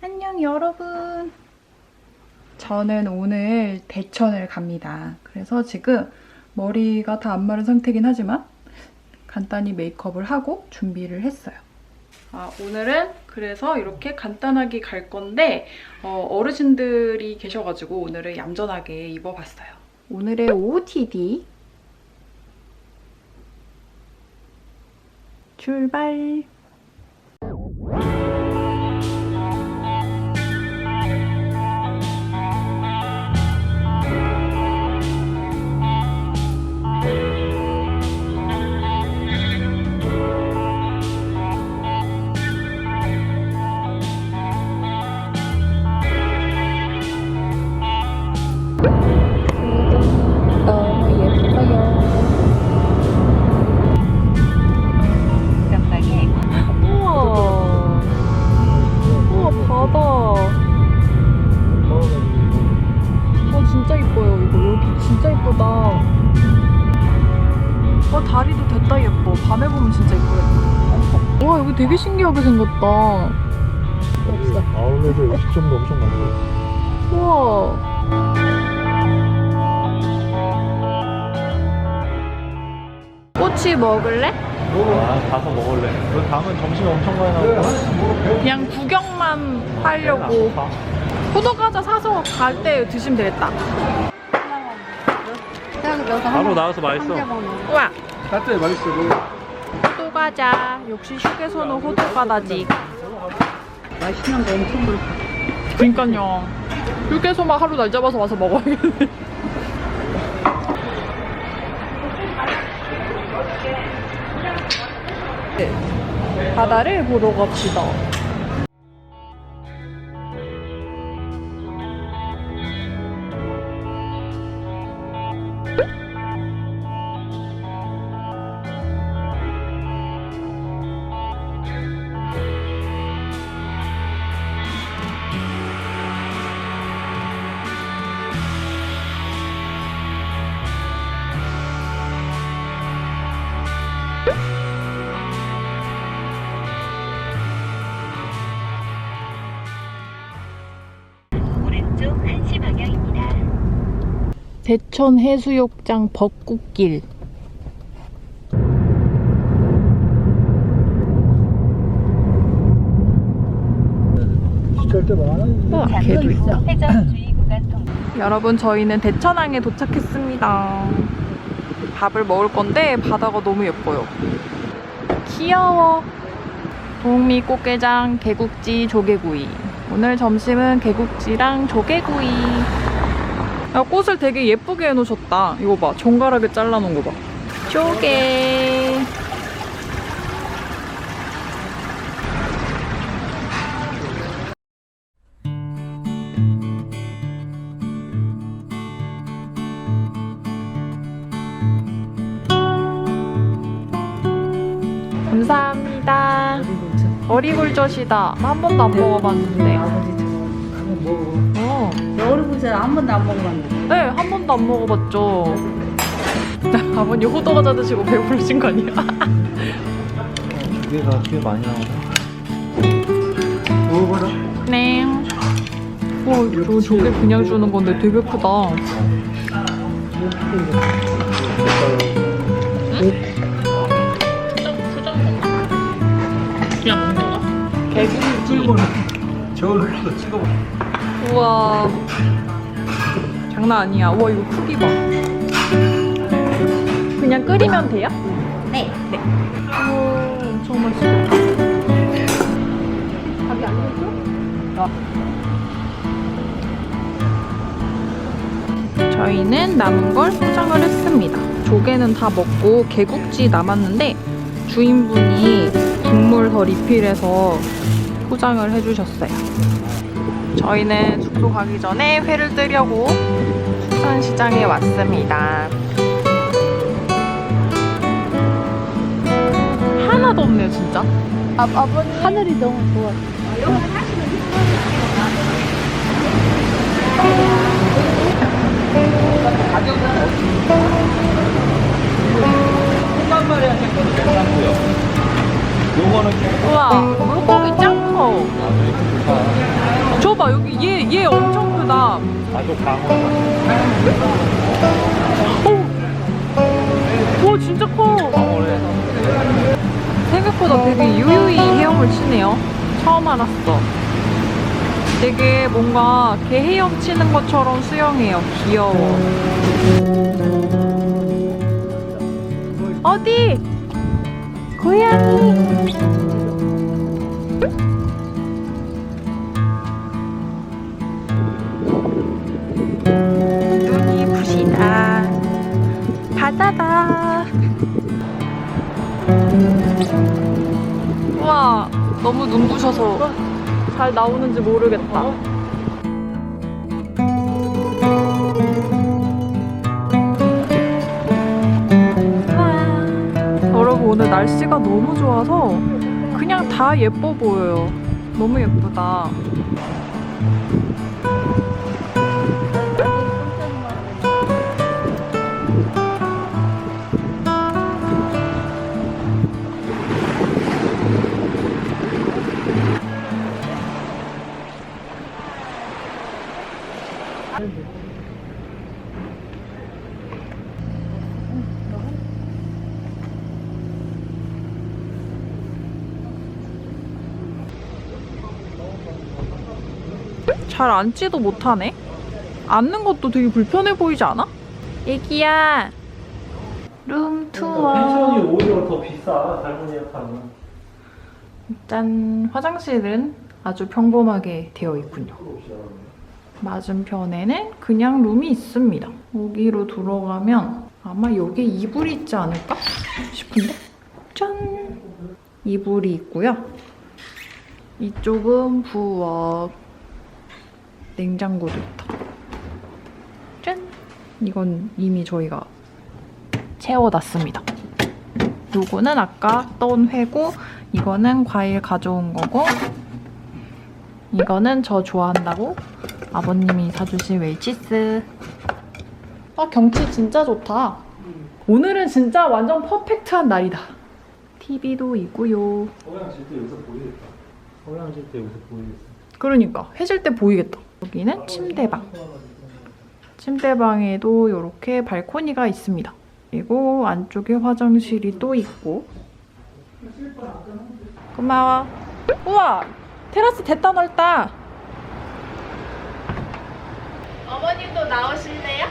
안녕 여러분. 저는 오늘 대천을 갑니다. 그래서 지금 머리가 다 안 마른 상태긴 하지만 간단히 메이크업을 하고 준비를 했어요. 아, 오늘은 그래서 이렇게 간단하게 갈 건데 어, 르신들이 계셔가지고 오늘은 얌전하게 입어봤어요. 오늘의 OOTD 출발! 어, 진짜 이뻐요. 이거 여기 진짜 이쁘다. 와, 다리도 됐다 예뻐. 밤에 보면 진짜 이쁘겠다. 와, 여기 되게 신기하게 생겼다. 아울렛에 음식점도 엄청 많고 우와. 꼬치 먹을래? 아 가서 먹을래 그 다음은 점심 엄청 많이 나오고 그냥 구경 만 하려고. 포도 과자 사서 갈 때 드시면 되겠다. 바로 나와서 맛있어 우와. 따뜻해 맛있어 호두 과자. 역시 휴게소는 호두 과자지. 맛있는 거 엄청 많아. 그니까요. 휴게소만 하루 날 잡아서 와서 먹어야겠네. 바다를 보러 갑시다. 대천 해수욕장 벚꽃길. 아, 개도 있다. 여러분 저희는 대천항에 도착했습니다. 밥을 먹을 건데 바다가 너무 예뻐요. 귀여워. 동미 꽃게장, 개국지, 조개구이. 오늘 점심은 개국지랑 조개구이. 야, 꽃을 되게 예쁘게 해놓으셨다. 이거 봐. 정갈하게 잘라놓은 거 봐. 조개. 감사합니다. 어리굴젓이다. 나한 번도 안 먹어봤는데. 아버지 저거 먹어. 어. 여러분 한 번도 안 먹어봤는데. 네, 한 번도 안 먹어봤죠. 아버님 호두과자 드시고 배부르신 거 아니야? 조개가 꽤 많이 나오네 먹어봐라 네. 와, 저 조개 그냥 주는 건데 되게 크다. 그냥 먹는 거야? 개구리 저걸 눌러서 찍어봐 우와. 장난 아니야. 우와, 이거 크기 봐. 그냥 끓이면 돼요? 네. 네. 우와, 엄청 맛있겠다. 밥이 안 되죠? 저희는 남은 걸 포장을 했습니다. 조개는 다 먹고 개국지 남았는데 주인분이 국물 더 리필해서 포장을 해주셨어요. 저희는 숙소 가기 전에 회를 뜨려고 수산시장에 왔습니다. 하나도 없네요, 진짜. 아, 아버님. 하늘이 너무 좋아. 요거는 우와, 물고기 짱 커. 좋다. 우와 여기 얘 얘 엄청 크다. 아주 강호. 오 진짜 커. 강호래. 생각보다 되게 유유히 헤엄을 치네요. 처음 알았어. 되게 뭔가 개 헤엄 치는 것처럼 수영해요. 귀여워. 어디? 고양이. 바다다. 우와, 너무 눈부셔서 잘 나오는지 모르겠다. 우와. 여러분, 오늘 날씨가 너무 좋아서 그냥 다 예뻐 보여요. 너무 예쁘다. 잘 앉지도 못하네. 앉는 것도 되게 불편해 보이지 않아? 애기야. 룸 투어. 펜션이 오히려 더 비싸. 잘못 예약하면. 일단 화장실은 아주 평범하게 되어 있군요. 맞은편에는 그냥 룸이 있습니다. 여기로 들어가면 아마 여기 이불이 있지 않을까 싶은데 짠! 이불이 있고요. 이쪽은 부엌 냉장고도 있다. 짠! 이건 이미 저희가 채워놨습니다. 요거는 아까 떠온 회고 이거는 과일 가져온 거고 이거는 저 좋아한다고 아버님이 사주신 웰치스. 아 경치 진짜 좋다. 오늘은 진짜 완전 퍼펙트한 날이다. TV도 있고요. 서양 질때 여기서 보이겠다. 서양 질때 여기서 보이겠어. 그러니까. 해질 때 보이겠다. 여기는 침대방. 침대방에도 이렇게 발코니가 있습니다. 그리고 안쪽에 화장실이 또 있고. 고마워. 우와! 테라스 됐다 넓다 어머님도 나오실래요?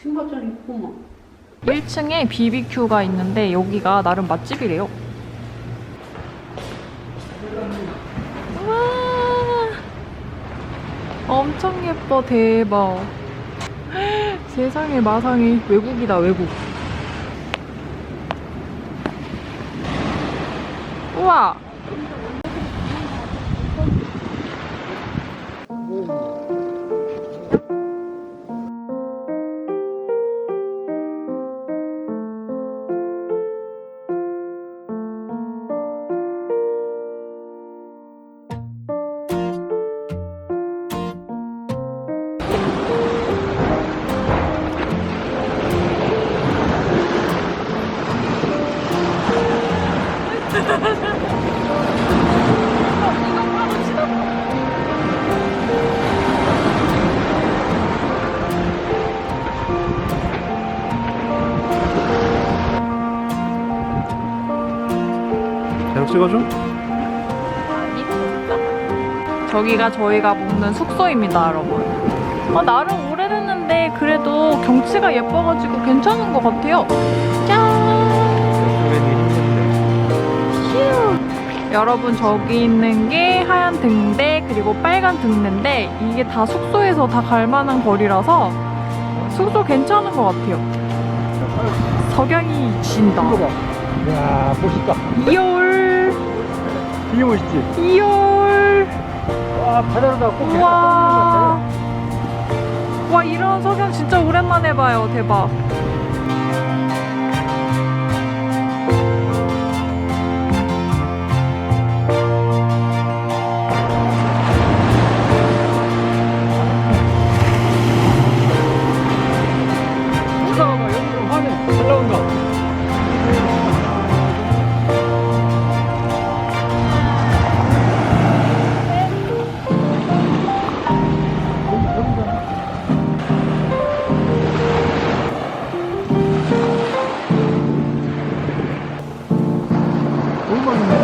신발장 있구만. 1층에 BBQ가 있는데 여기가 나름 맛집이래요. 우와 엄청 예뻐 대박 세상에 마상에 외국이다 외국. 우와 계속 찍어줘? 저기가 저희가 묵는 숙소입니다, 여러분. 어, 나름 오래됐는데 그래도 경치가 예뻐가지고 괜찮은 것 같아요. 짠! 휴! 여러분 저기 있는 게 하얀 등대 그리고 빨간 등대인데 이게 다 숙소에서 다 갈 만한 거리라서 숙소 괜찮은 것 같아요. 석양이 진다. 야 멋있다. 2월, 되게 멋있지? 2월. 와 바다로다 꼭 우와. 와 이런 석양 진짜 오랜만에 봐요. 대박. Come.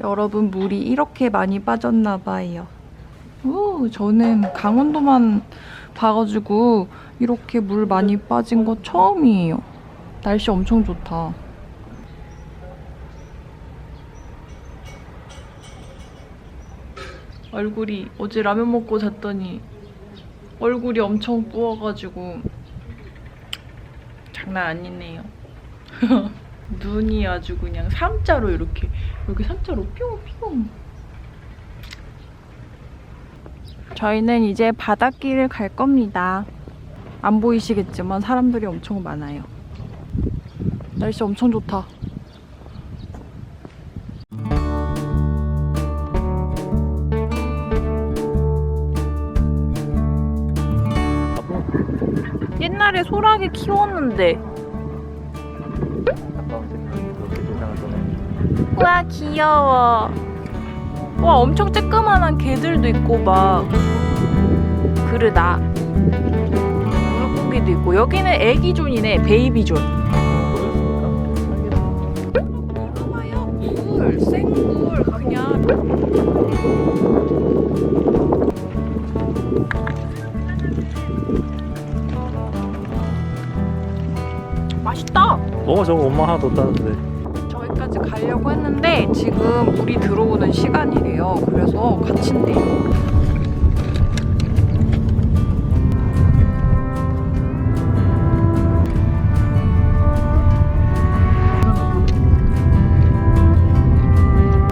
여러분 물이 이렇게 많이 빠졌나 봐요. 오, 저는 강원도만 봐가지고 이렇게 물 많이 빠진 거 처음이에요. 날씨 엄청 좋다. 얼굴이 어제 라면 먹고 잤더니 얼굴이 엄청 부어가지고 장난 아니네요. 눈이 아주 그냥 삼자로 이렇게 여기 삼자로 뿅뿅. 저희는 이제 바닷길을 갈 겁니다. 안 보이시겠지만 사람들이 엄청 많아요. 날씨 엄청 좋다. 옛날에 소라게 키웠는데 와 귀여워. 와 엄청 쬐끄만한 개들도 있고 막 그르다. 물고기도 있고. 여기는 애기존이네 베이비존. 꿀 생꿀 그냥. 맛있다. 어 저거 엄마 하나 더 따는데. 저기까지 가려고 했는데 지금 물이 들어오는 시간이래요. 그래서 갇힌대요.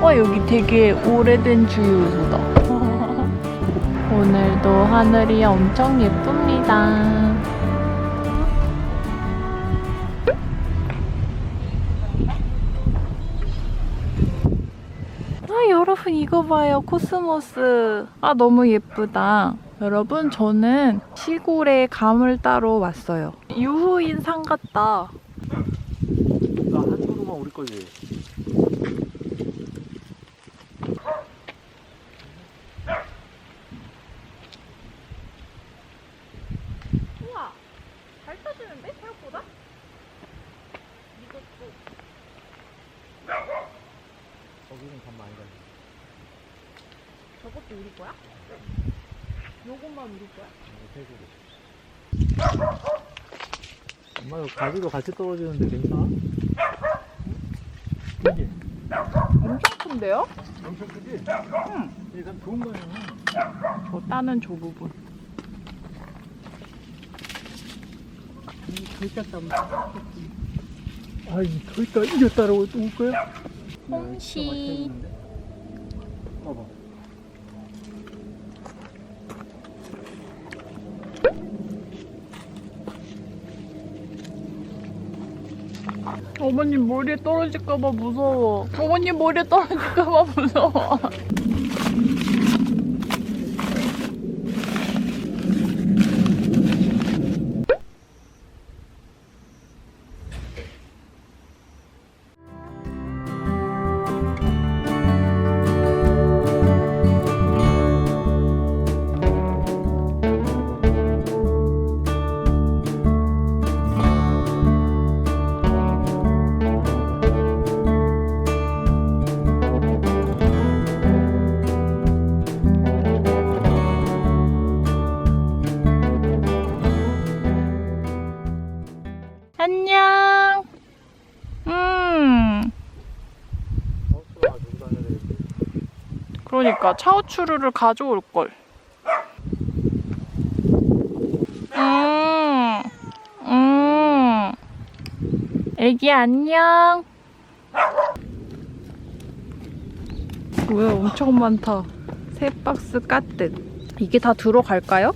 와 여기 되게 오래된 주유소다. 오늘도 하늘이 엄청 예쁩니다. 이거 봐요. 코스모스. 아, 너무 예쁘다. 여러분, 저는 시골에 감을 따러 왔어요. 유후인 산 같다. 나 한쪽으로만 우리 거지. 우와, 잘 따지는데 생각보다? 이것도 거기는 감 많이 가지. 저것도 우리 거야? 요것만 우리 거야? 엄마 이거 가지도 같이 떨어지는데 괜찮아? 엄청 큰데요? 엄청 크지? 응. 이게 좋은 거야. 저 따는 저 부분. 아이 저기다 이겼다라고 또올 거야? 홍시. 어머님 머리에 떨어질까봐 무서워. 어머님 머리에 떨어질까봐 무서워. 그러니까 차우추르를 가져올 걸. 음. 음. 애기 안녕. 뭐야 엄청 많다. 세 박스 까뜻. 이게 다 들어갈까요?